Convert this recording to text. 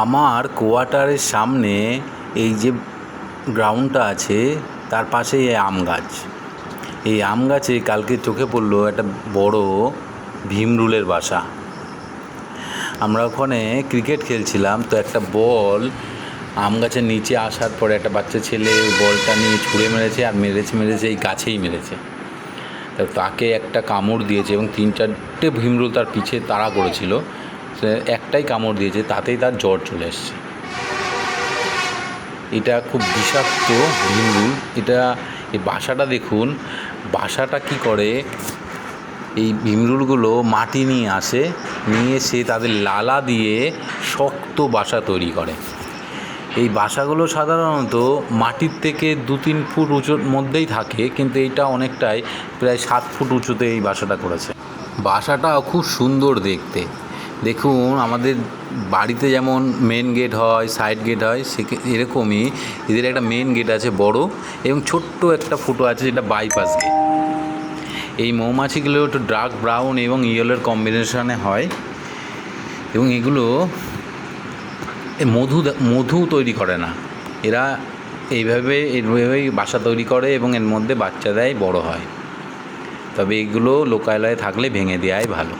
আমার কোয়ার্টারের সামনে এই যে গ্রাউন্ডটা আছে, তার পাশেই এই আম গাছ। এই আম গাছে কালকে চোখে পড়ল একটা বড় ভীমরুলের বাসা। আমরা ওখানে ক্রিকেট খেলছিলাম, তো একটা বল আম গাছের নিচে আসার পরে একটা বাচ্চা ছেলে বলটা নিয়ে ছুঁড়ে মেরেছে আর মেরেছে মেরেছে, এই গাছেই মেরেছে। তাকে একটা কামড় দিয়েছে এবং তিন চারটে ভীমরুল তার পিছে তাড়া করেছিল। একটাই কামড় দিয়েছে, তাতেই তার জ্বর চলে এসছে। এটা খুব বিষাক্ত ভীমরুল এটা, এই বাসাটা দেখুন, বাসাটা কি করে, এই ভীমরুলগুলো মাটি নিয়ে আসে, নিয়ে এসে তাদের লালা দিয়ে শক্ত বাসা তৈরি করে। এই বাসাগুলো সাধারণত মাটির থেকে দু তিন ফুট উঁচুর মধ্যেই থাকে, কিন্তু এইটা অনেকটাই প্রায় সাত ফুট উঁচুতে এই বাসাটা করেছে। বাসাটাও খুব সুন্দর দেখতে। দেখুন, আমাদের বাড়িতে যেমন মেন গেট হয় সাইড গেট হয়, সে এরকমই এদের একটা মেন গেট আছে বড় এবং ছোট্ট একটা ফুটো আছে যেটা বাইপাস গেট এই মৌমাছিগুলো একটু ডার্ক ব্রাউন এবং ইয়েলোর কম্বিনেশনে হয় এবং এগুলো মধু মধু তৈরি করে না। এরা এইভাবে, এইভাবেই বাসা তৈরি করে এবং এর মধ্যে বাচ্চা দেয়, বড় হয়। তবে এগুলো লোকালয়ে থাকলে ভেঙে দেওয়াই ভালো।